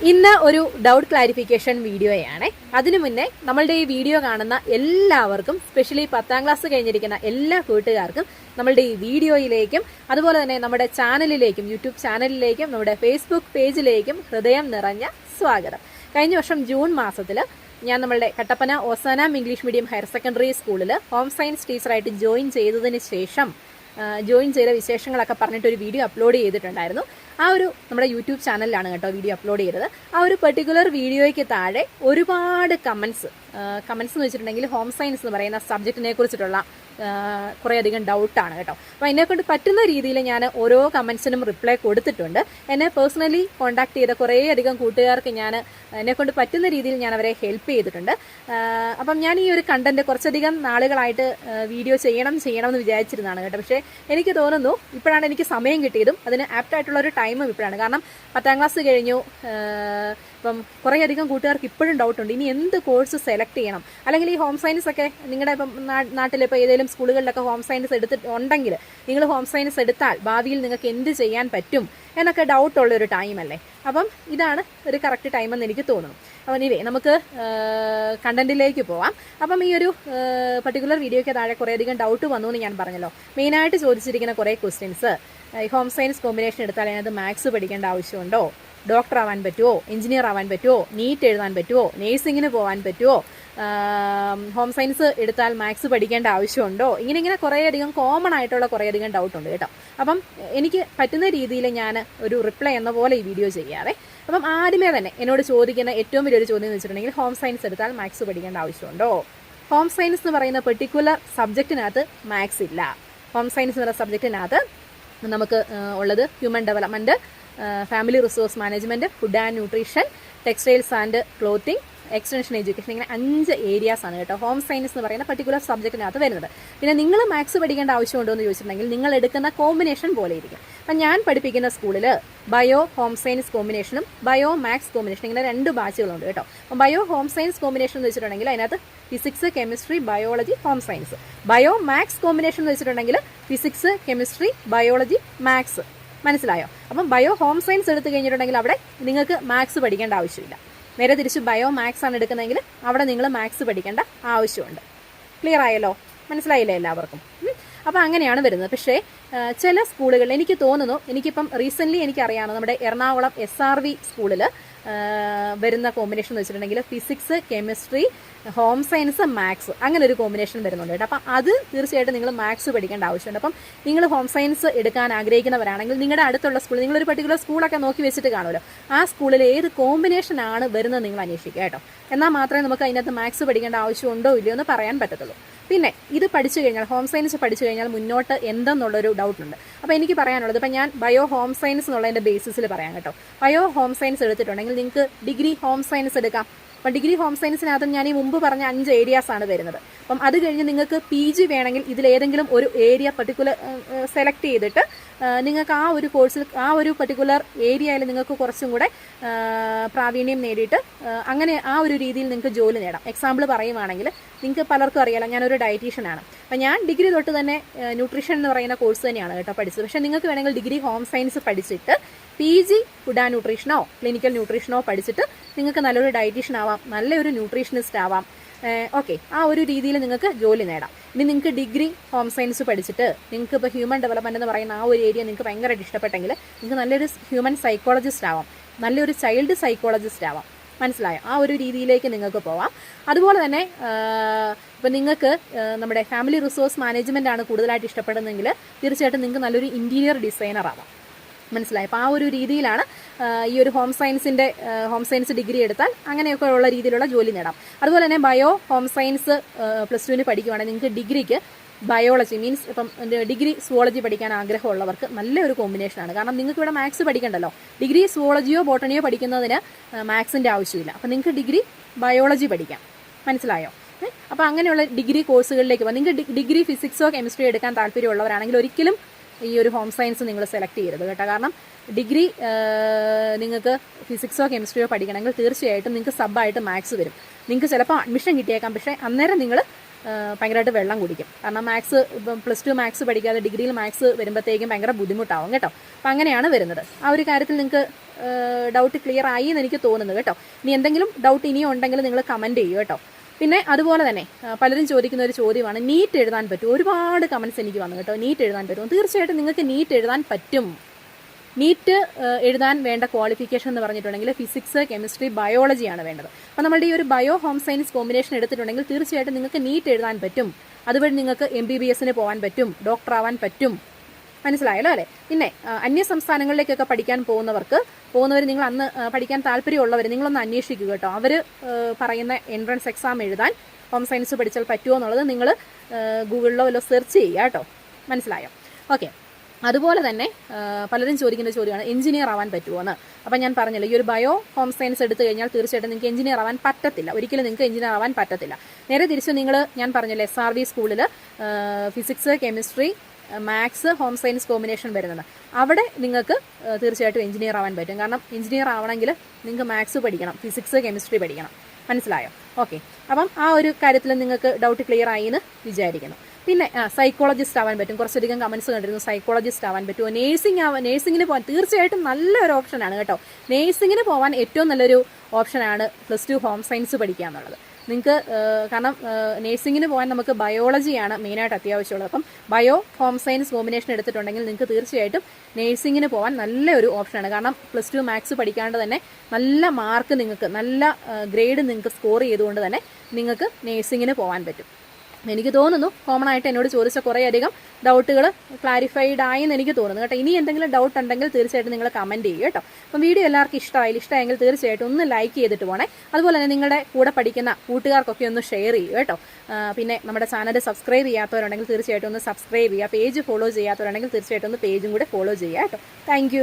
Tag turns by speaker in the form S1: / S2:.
S1: ഇന്ന് ഒരു doubt clarification വീഡിയോയാണ്. അതിനു മുന്നേ നമ്മളുടെ ഈ വീഡിയോ കാണുന്ന എല്ലാവർക്കും സ്പെഷ്യലി പത്താം ക്ലാസ് കഴിഞ്ഞിരിക്കുന്ന എല്ലാ കൂട്ടുകാർക്കും നമ്മളുടെ ഈ വീഡിയോയിലേക്കും അതുപോലെ തന്നെ നമ്മുടെ ചാനലിലേക്കും യൂട്യൂബ് ചാനലിലേക്കും നമ്മുടെ ഫേസ്ബുക്ക് പേജിലേക്കും ഹൃദയം നിറഞ്ഞ സ്വാഗതം. കഴിഞ്ഞ വർഷം ജൂൺ മാസത്തിൽ ഞാൻ നമ്മളുടെ Kattappana Ozanam English medium higher secondary സ്കൂളിൽ ഹോം സയൻസ് ടീച്ചറായിട്ട് ജോയിൻ ചെയ്തതിന് ശേഷം ജോയിൻ ചെയ്ത വിശേഷങ്ങളൊക്കെ പറഞ്ഞിട്ട് ഒരു വീഡിയോ അപ്ലോഡ് ചെയ്തിട്ടുണ്ടായിരുന്നു. ആ ഒരു നമ്മുടെ യൂട്യൂബ് ചാനലിലാണ് കേട്ടോ വീഡിയോ അപ്ലോഡ് ചെയ്തത്. ആ ഒരു പെർട്ടിക്കുലർ വീഡിയോയ്ക്ക് താഴെ ഒരുപാട് കമൻസ് കമൻസ് എന്ന് വെച്ചിട്ടുണ്ടെങ്കിൽ ഹോം സയൻസ് എന്ന് പറയുന്ന സബ്ജക്റ്റിനെ കുറിച്ചിട്ടുള്ള കുറേയധികം ഡൗട്ടാണ് കേട്ടോ. അപ്പോൾ എന്നെക്കൊണ്ട് പറ്റുന്ന രീതിയിൽ ഞാൻ ഓരോ കമൻസിനും റിപ്ലൈ കൊടുത്തിട്ടുണ്ട്. എന്നെ പേഴ്സണലി കോൺടാക്ട് ചെയ്ത കുറേയധികം കൂട്ടുകാർക്ക് ഞാൻ എന്നെക്കൊണ്ട് പറ്റുന്ന രീതിയിൽ ഞാൻ അവരെ ഹെൽപ്പ് ചെയ്തിട്ടുണ്ട്. അപ്പം ഞാൻ ഈ ഒരു കണ്ടന്റ് കുറച്ചധികം നാളുകളായിട്ട് വീഡിയോ ചെയ്യണം ചെയ്യണം എന്ന് വിചാരിച്ചിരുന്നതാണ് കേട്ടോ. പക്ഷേ എനിക്ക് തോന്നുന്നു ഇപ്പോഴാണ് എനിക്ക് സമയം കിട്ടിയതും അതിന് ആപ്റ്റായിട്ടുള്ള ഒരു ടൈമും ഇപ്പോഴാണ്. കാരണം പത്താം ക്ലാസ് കഴിഞ്ഞു ആ, ഇപ്പം കുറേയധികം കൂട്ടുകാർക്ക് ഇപ്പോഴും ഡൗട്ടുണ്ട് ഇനി എന്ത് കോഴ്സ് സെലക്ട് ചെയ്യണം? അല്ലെങ്കിൽ ഈ ഹോം സയൻസ് ഒക്കെ നിങ്ങളുടെ ഇപ്പം നാട്ടിൽ ഇപ്പോൾ ഏതെങ്കിലും സ്കൂളുകളിലൊക്കെ ഹോം സയൻസ് എടുത്തിട്ട് ഉണ്ടെങ്കിൽ നിങ്ങൾ ഹോം സയൻസ് എടുത്താൽ ഭാവിയിൽ നിങ്ങൾക്ക് എന്ത് ചെയ്യാൻ പറ്റും എന്നൊക്കെ ഡൗട്ട് ഉള്ള ഒരു ടൈമല്ലേ അപ്പം ഇതാണ് ഒരു കറക്റ്റ് ടൈം എന്ന് എനിക്ക് തോന്നുന്നു. അപ്പം ഇവേ നമുക്ക് കണ്ടന്റിലേക്ക് പോവാം. അപ്പം ഈ ഒരു പർട്ടിക്കുലർ വീഡിയോയ്ക്ക് താഴെ കുറേയധികം ഡൗട്ട് വന്നു എന്ന് ഞാൻ പറഞ്ഞല്ലോ. മെയിനായിട്ട് ചോദിച്ചിരിക്കുന്ന കുറേ ക്വസ്റ്റ്യൻസ് ഹോം സയൻസ് കോമ്പിനേഷൻ എടുത്താൽ അതിനകത്ത് മാത്സ് പഠിക്കേണ്ട ആവശ്യമുണ്ടോ? ഡോക്ടർ ആവാൻ പറ്റുമോ എഞ്ചിനീയർ ആവാൻ പറ്റുമോ നീറ്റ് എഴുതാൻ പറ്റുമോ നേഴ്സിങ്ങിന് പോകാൻ പറ്റുമോ ഹോം സയൻസ് എടുത്താൽ മാത്സ് പഠിക്കേണ്ട ആവശ്യമുണ്ടോ? ഇങ്ങനെ ഇങ്ങനെ കുറേയധികം കോമൺ ആയിട്ടുള്ള കുറേയധികം ഡൗട്ട് ഉണ്ട് കേട്ടോ. അപ്പം എനിക്ക് പറ്റുന്ന രീതിയിൽ ഞാൻ ഒരു റിപ്ലൈ എന്ന പോലെ ഈ വീഡിയോ ചെയ്യാവേ. അപ്പം ആദ്യമേ തന്നെ എന്നോട് ചോദിക്കുന്ന ഏറ്റവും വലിയൊരു ചോദ്യം എന്ന് വെച്ചിട്ടുണ്ടെങ്കിൽ ഹോം സയൻസ് എടുത്താൽ മാത്സ് പഠിക്കേണ്ട ആവശ്യമുണ്ടോ? ഹോം സയൻസ് എന്ന് പറയുന്ന പെർട്ടിക്കുലർ സബ്ജക്റ്റിനകത്ത് മാത്സ് ഇല്ല. ഹോം സയൻസ് എന്ന് പറയുന്ന സബ്ജക്റ്റിനകത്ത് നമുക്ക് ഉള്ളത് human development family resource management food and nutrition textiles and clothing extension education ഇങ്ങനെ അഞ്ച് ഏരിയാസ് ആണ് കേട്ടോ. ഹോം സയൻസ് എന്ന് പറയുന്ന പർട്ടിക്കുലർ സബ്ജക്റ്റിനകത്ത് വരുന്നത്. പിന്നെ നിങ്ങൾ മാത്സ് പഠിക്കേണ്ട ആവശ്യമുണ്ടോ എന്ന് ചോദിച്ചിട്ടുണ്ടെങ്കിൽ നിങ്ങൾ എടുക്കുന്ന കോമ്പിനേഷൻ പോലെ ഇരിക്കും. അപ്പം ഞാൻ പഠിപ്പിക്കുന്ന സ്കൂളിൽ ബയോ ഹോം സയൻസ് കോമ്പിനേഷനും ബയോ മാത്സ് കോമ്പിനേഷനും ഇങ്ങനെ രണ്ട് ബാച്ചുകളുണ്ട് കേട്ടോ. അപ്പം ബയോ ഹോം സയൻസ് കോമ്പിനേഷൻ എന്ന് വെച്ചിട്ടുണ്ടെങ്കിൽ അതിനകത്ത് physics chemistry biology home science. Bio maths combination എന്ന് വെച്ചിട്ടുണ്ടെങ്കിൽ ഫിസിക്സ് കെമിസ്ട്രി ബയോളജി മാത്സ്. മനസ്സിലായോ? അപ്പം ബയോ ഹോം സയൻസ് എടുത്തു കഴിഞ്ഞിട്ടുണ്ടെങ്കിൽ അവിടെ നിങ്ങൾക്ക് മാത്സ് പഠിക്കേണ്ട ആവശ്യമില്ല. നേരെ തിരിച്ച് ബയോ മാത്സ് ആണ് എടുക്കുന്നതെങ്കിൽ അവിടെ നിങ്ങൾ മാത്സ് പഠിക്കേണ്ട ആവശ്യമുണ്ട്. ക്ലിയർ ആയല്ലോ? മനസ്സിലായില്ലേ എല്ലാവർക്കും. അപ്പോൾ അങ്ങനെയാണ് വരുന്നത്. പക്ഷേ ചില സ്കൂളുകളിൽ എനിക്ക് തോന്നുന്നു എനിക്കിപ്പം റീസെന്റ്ലി എനിക്കറിയാവുന്ന നമ്മുടെ എറണാകുളം എസ് ആർ വി സ്കൂളിൽ വരുന്ന കോമ്പിനേഷൻ എന്ന് വെച്ചിട്ടുണ്ടെങ്കിൽ physics chemistry home science maths അങ്ങനെ ഒരു കോമ്പിനേഷൻ വരുന്നുണ്ട് കേട്ടോ. അപ്പം അത് തീർച്ചയായിട്ടും നിങ്ങൾ മാത്സ് പഠിക്കേണ്ട ആവശ്യമുണ്ട്. അപ്പം നിങ്ങൾ ഹോം സയൻസ് എടുക്കാൻ ആഗ്രഹിക്കുന്നവരാണെങ്കിൽ നിങ്ങളുടെ അടുത്തുള്ള സ്കൂൾ നിങ്ങളൊരു പർട്ടിക്കുലർ സ്കൂളൊക്കെ നോക്കി വെച്ചിട്ട് കാണുമല്ലോ. ആ സ്കൂളിൽ ഏത് കോമ്പിനേഷൻ ആണ് വരുന്നത് നിങ്ങൾ അന്വേഷിക്കുക കേട്ടോ. എന്നാൽ മാത്രമേ നമുക്ക് അതിനകത്ത് മാത്സ് പഠിക്കേണ്ട ആവശ്യമുണ്ടോ ഇല്ലയോ എന്ന് പറയാൻ പറ്റത്തുള്ളൂ. പിന്നെ ഇത് പഠിച്ചു കഴിഞ്ഞാൽ ഹോം സയൻസ് പഠിച്ചു കഴിഞ്ഞാൽ മുന്നോട്ട് എന്തെന്നുള്ളൊരു ഡൗട്ടുണ്ട് അപ്പോൾ എനിക്ക് പറയാനുള്ളത് ഇപ്പം ഞാൻ ബയോ ഹോം സയൻസ് എന്നുള്ളതിന്റെ ബേസിസിൽ പറയാം കേട്ടോ. ബയോ ഹോം സയൻസ് എടുത്തിട്ടുണ്ടെങ്കിൽ നിങ്ങൾക്ക് ഡിഗ്രി ഹോം സയൻസ് എടുക്കാം. അപ്പം ഡിഗ്രി ഹോം സയൻസിനകത്ത് ഞാൻ ഈ മുമ്പ് പറഞ്ഞ അഞ്ച് ഏരിയാസ് ആണ് വരുന്നത് അപ്പം അത് കഴിഞ്ഞ് നിങ്ങൾക്ക് പി ജി വേണമെങ്കിൽ ഇതിലേതെങ്കിലും ഒരു ഏരിയ പർട്ടിക്കുലർ സെലക്ട് ചെയ്തിട്ട് നിങ്ങൾക്ക് ആ ഒരു കോഴ്സിൽ ആ ഒരു പർട്ടിക്കുലർ ഏരിയയിൽ നിങ്ങൾക്ക് കുറച്ചും കൂടെ പ്രാവീണ്യം നേടിയിട്ട് അങ്ങനെ ആ ഒരു രീതിയിൽ നിങ്ങൾക്ക് ജോലി നേടാം. എക്സാമ്പിൾ പറയുവാണെങ്കിൽ നിങ്ങൾക്ക് പലർക്കും അറിയാലോ ഞാനൊരു ഡയറ്റീഷ്യനാണ് അപ്പം ഞാൻ ഡിഗ്രി തൊട്ട് തന്നെ ന്യൂട്രീഷൻ എന്ന് പറയുന്ന കോഴ്സ് തന്നെയാണ് കേട്ടോ പഠിച്ചത്. പക്ഷേ നിങ്ങൾക്ക് വേണമെങ്കിൽ ഡിഗ്രി ഹോം സയൻസ് പഠിച്ചിട്ട് പി ജി ഫുഡ് ആൻഡ് ന്യൂട്രീഷനോ ക്ലിനിക്കൽ ന്യൂട്രീഷനോ പഠിച്ചിട്ട് നിങ്ങൾക്ക് നല്ലൊരു ഡയറ്റീഷ്യൻ ആവാം നല്ലൊരു ന്യൂട്രീഷനിസ്റ്റ് ആവാം. ഓക്കെ ആ ഒരു രീതിയിൽ നിങ്ങൾക്ക് ജോലി നേടാം. ഇനി നിങ്ങൾക്ക് ഡിഗ്രി ഹോം സയൻസ് പഠിച്ചിട്ട് നിങ്ങൾക്ക് ഇപ്പോൾ ഹ്യൂമൻ ഡെവലപ്മെന്റ് എന്ന് പറയുന്ന ആ ഒരു ഏരിയ നിങ്ങൾക്ക് ഭയങ്കരമായിട്ട് ഇഷ്ടപ്പെട്ടെങ്കിൽ നിങ്ങൾക്ക് നല്ലൊരു ഹ്യൂമൻ സൈക്കോളജിസ്റ്റ് ആവാം നല്ലൊരു ചൈൽഡ് സൈക്കോളജിസ്റ്റ് ആവാം. മനസ്സിലായോ? ആ ഒരു രീതിയിലേക്ക് നിങ്ങൾക്ക് പോവാം. അതുപോലെ തന്നെ ഇപ്പം നിങ്ങൾക്ക് നമ്മുടെ ഫാമിലി റിസോഴ്സ് മാനേജ്മെന്റ് ആണ് കൂടുതലായിട്ട് ഇഷ്ടപ്പെടുന്നതെങ്കിൽ തീർച്ചയായിട്ടും നിങ്ങൾക്ക് നല്ലൊരു ഇന്റീരിയർ ഡിസൈനർ ആവാം. മനസ്സിലായി? അപ്പോൾ ആ ഒരു രീതിയിലാണ് ഈ ഒരു ഹോം സയൻസിന്റെ ഹോം സയൻസ് ഡിഗ്രി എടുത്താൽ അങ്ങനെയൊക്കെ ഉള്ള രീതിയിലുള്ള ജോലി നേടാം. അതുപോലെ തന്നെ ബയോ ഹോം സയൻസ് പ്ലസ് ടുവിന് പഠിക്കുവാണെങ്കിൽ നിങ്ങൾക്ക് ഡിഗ്രിക്ക് ബയോളജി മീൻസ് ഇപ്പം ഡിഗ്രി സുവോളജി പഠിക്കാൻ ആഗ്രഹമുള്ളവർക്ക് നല്ലൊരു കോമ്പിനേഷനാണ് കാരണം നിങ്ങൾക്ക് ഇവിടെ മാത്സ് പഠിക്കണ്ടല്ലോ. ഡിഗ്രി സുവോളജിയോ ബോട്ടണിയോ പഠിക്കുന്നതിന് മാത്സിന്റെ ആവശ്യമില്ല. അപ്പം നിങ്ങൾക്ക് ഡിഗ്രി ബയോളജി പഠിക്കാം. മനസ്സിലായോ? അപ്പോൾ അങ്ങനെയുള്ള ഡിഗ്രി കോഴ്സുകളിലേക്ക് പോകാം നിങ്ങൾക്ക് ഡിഗ്രി ഫിസിക്സോ കെമിസ്ട്രിയോ എടുക്കാൻ താല്പര്യമുള്ളവരാണെങ്കിൽ ഒരിക്കലും ഈ ഒരു ഹോം സയൻസ് നിങ്ങൾ സെലക്ട് ചെയ്യരുത് കേട്ടോ. കാരണം ഡിഗ്രി നിങ്ങൾക്ക് ഫിസിക്സോ കെമിസ്ട്രിയോ പഠിക്കണമെങ്കിൽ തീർച്ചയായിട്ടും നിങ്ങൾക്ക് സബായിട്ട് മാത്സ് വരും. നിങ്ങൾക്ക് ചിലപ്പോൾ അഡ്മിഷൻ കിട്ടിയേക്കാം. പക്ഷേ അന്നേരം നിങ്ങൾ ഭയങ്കരമായിട്ട് വെള്ളം കുടിക്കും. കാരണം മാത്സ് ഇപ്പം പ്ലസ് ടു മാത്സ് പഠിക്കാതെ ഡിഗ്രിയിൽ മാത്സ് വരുമ്പോഴത്തേക്കും ഭയങ്കര ബുദ്ധിമുട്ടാവും കേട്ടോ. അപ്പം അങ്ങനെയാണ് വരുന്നത്. ആ ഒരു കാര്യത്തിൽ നിങ്ങൾക്ക് ഡൗട്ട് ക്ലിയർ ആയി എന്ന് എനിക്ക് തോന്നുന്നു കേട്ടോ. ഇനി എന്തെങ്കിലും ഡൗട്ട് ഇനിയും ഉണ്ടെങ്കിൽ നിങ്ങൾ കമന്റ് ചെയ്യൂ കേട്ടോ. പിന്നെ അതുപോലെ തന്നെ പലരും ചോദിക്കുന്ന ഒരു ചോദ്യമാണ് നീറ്റ് എഴുതാൻ പറ്റും ഒരുപാട് കമൻസ് എനിക്ക് വന്നു കേട്ടോ. നീറ്റ് എഴുതാൻ പറ്റും തീർച്ചയായിട്ടും നിങ്ങൾക്ക് നീറ്റ് എഴുതാൻ പറ്റും. നീറ്റ് എഴുതാൻ വേണ്ട ക്വാളിഫിക്കേഷൻ എന്ന് പറഞ്ഞിട്ടുണ്ടെങ്കിൽ ഫിസിക്സ് കെമിസ്ട്രി ബയോളജിയാണ് വേണ്ടത്. അപ്പോൾ നമ്മളുടെ ഈ ഒരു ബയോ ഹോം സയൻസ് കോമ്പിനേഷൻ എടുത്തിട്ടുണ്ടെങ്കിൽ തീർച്ചയായിട്ടും നിങ്ങൾക്ക് നീറ്റ് എഴുതാൻ പറ്റും. അതുവഴി നിങ്ങൾക്ക് എം ബി ബി എസിന് പോകാൻ പറ്റും ഡോക്ടർ ആവാൻ പറ്റും. മനസ്സിലായല്ലോ അല്ലേ? പിന്നെ അന്യ സംസ്ഥാനങ്ങളിലേക്കൊക്കെ പഠിക്കാൻ പോകുന്നവർക്ക് പോകുന്നവർ നിങ്ങൾ അന്ന് പഠിക്കാൻ താല്പര്യമുള്ളവർ നിങ്ങളൊന്ന് അന്വേഷിക്കുക കേട്ടോ. അവർ പറയുന്ന എൻട്രൻസ് എക്സാം എഴുതാൻ ഹോം സയൻസ് പഠിച്ചാൽ പറ്റുമോ എന്നുള്ളത് നിങ്ങൾ ഗൂഗിളിലോ വല്ലോ സെർച്ച് ചെയ്യുക കേട്ടോ. മനസ്സിലായോ? ഓക്കെ അതുപോലെ തന്നെ പലരും ചോദിക്കുന്ന ചോദ്യമാണ് എഞ്ചിനീയർ ആവാൻ പറ്റുമോ എന്ന്. അപ്പം ഞാൻ പറഞ്ഞില്ല ഈ ഒരു ബയോ ഹോം സയൻസ് എടുത്തു കഴിഞ്ഞാൽ തീർച്ചയായിട്ടും നിങ്ങൾക്ക് എഞ്ചിനീയർ ആവാൻ പറ്റത്തില്ല. ഒരിക്കലും നിങ്ങൾക്ക് എഞ്ചിനീയർ ആവാൻ പറ്റത്തില്ല. നേരെ തിരിച്ച് നിങ്ങൾ ഞാൻ പറഞ്ഞില്ല എസ് ആർ വി സ്കൂളിൽ physics chemistry maths home science combination വരുന്നത്. അവിടെ നിങ്ങൾക്ക് തീർച്ചയായിട്ടും എഞ്ചിനീയർ ആവാൻ പറ്റും. കാരണം എഞ്ചിനീയർ ആവണമെങ്കിൽ നിങ്ങൾക്ക് മാത്സ് പഠിക്കണം ഫിസിക്സ് കെമിസ്ട്രി പഠിക്കണം. മനസ്സിലായോ? ഓക്കെ അപ്പം ആ ഒരു കാര്യത്തിൽ നിങ്ങൾക്ക് ഡൗട്ട് ക്ലിയർ ആയി എന്ന് വിചാരിക്കുന്നു. പിന്നെ സൈക്കോളജിസ്റ്റ് ആവാൻ പറ്റും. കുറച്ചധികം കമൻസ് കണ്ടിരുന്നു. സൈക്കോളജിസ്റ്റ് ആവാൻ പറ്റുമോ? നേഴ്സിംഗ് ആവാൻ നേഴ്സിങ്ങിന് പോകാൻ തീർച്ചയായിട്ടും നല്ലൊരു ഓപ്ഷനാണ് കേട്ടോ. നേഴ്സിങ്ങിന് പോകാൻ ഏറ്റവും നല്ലൊരു ഓപ്ഷനാണ് പ്ലസ് ടു ഹോം സയൻസ് പഠിക്കുക എന്നുള്ളത് നിങ്ങൾക്ക് കാരണം നേഴ്സിങ്ങിന് പോകാൻ നമുക്ക് ബയോളജിയാണ് മെയിനായിട്ട് അത്യാവശ്യമുള്ളത്. അപ്പം ബയോ ഹോം സയൻസ് കോമ്പിനേഷൻ എടുത്തിട്ടുണ്ടെങ്കിൽ നിങ്ങൾക്ക് തീർച്ചയായിട്ടും നേഴ്സിങ്ങിന് പോകാൻ നല്ലൊരു ഓപ്ഷനാണ് കാരണം പ്ലസ് ടു മാത്സ് പഠിക്കാണ്ട് തന്നെ നല്ല മാർക്ക് നിങ്ങൾക്ക് നല്ല ഗ്രേഡ് നിങ്ങൾക്ക് സ്കോർ ചെയ്തുകൊണ്ട് തന്നെ നിങ്ങൾക്ക് നേഴ്സിങ്ങിന് പോകാൻ പറ്റും. എനിക്ക് തോന്നുന്നു കോമൺ ആയിട്ട് എന്നോട് ചോദിച്ച കുറേയധികം ഡൗട്ടുകൾ ക്ലാരിഫൈഡ് ആയി എന്ന് എനിക്ക് തോന്നുന്നു. കേട്ടോ ഇനി എന്തെങ്കിലും ഡൗട്ട് ഉണ്ടെങ്കിൽ തീർച്ചയായിട്ടും നിങ്ങൾ കമന്റ് ചെയ്യും കേട്ടോ. അപ്പം വീഡിയോ എല്ലാവർക്കും ഇഷ്ടമായില്ല ഇഷ്ടമായെങ്കിൽ തീർച്ചയായിട്ടും ഒന്ന് ലൈക്ക് ചെയ്തിട്ട് പോണേ. അതുപോലെ തന്നെ നിങ്ങളുടെ കൂടെ പഠിക്കുന്ന കൂട്ടുകാർക്കൊക്കെ ഒന്ന് ഷെയർ ചെയ്യുക കേട്ടോ. പിന്നെ നമ്മുടെ ചാനൽ സബ്സ്ക്രൈബ് ചെയ്യാത്തവരുണ്ടെങ്കിൽ തീർച്ചയായിട്ടും ഒന്ന് സബ്സ്ക്രൈബ് ചെയ്യുക. പേജ് ഫോളോ ചെയ്യാത്തവരുണ്ടെങ്കിൽ തീർച്ചയായിട്ടും ഒന്ന് പേജും കൂടെ ഫോളോ ചെയ്യുക കേട്ടോ. താങ്ക്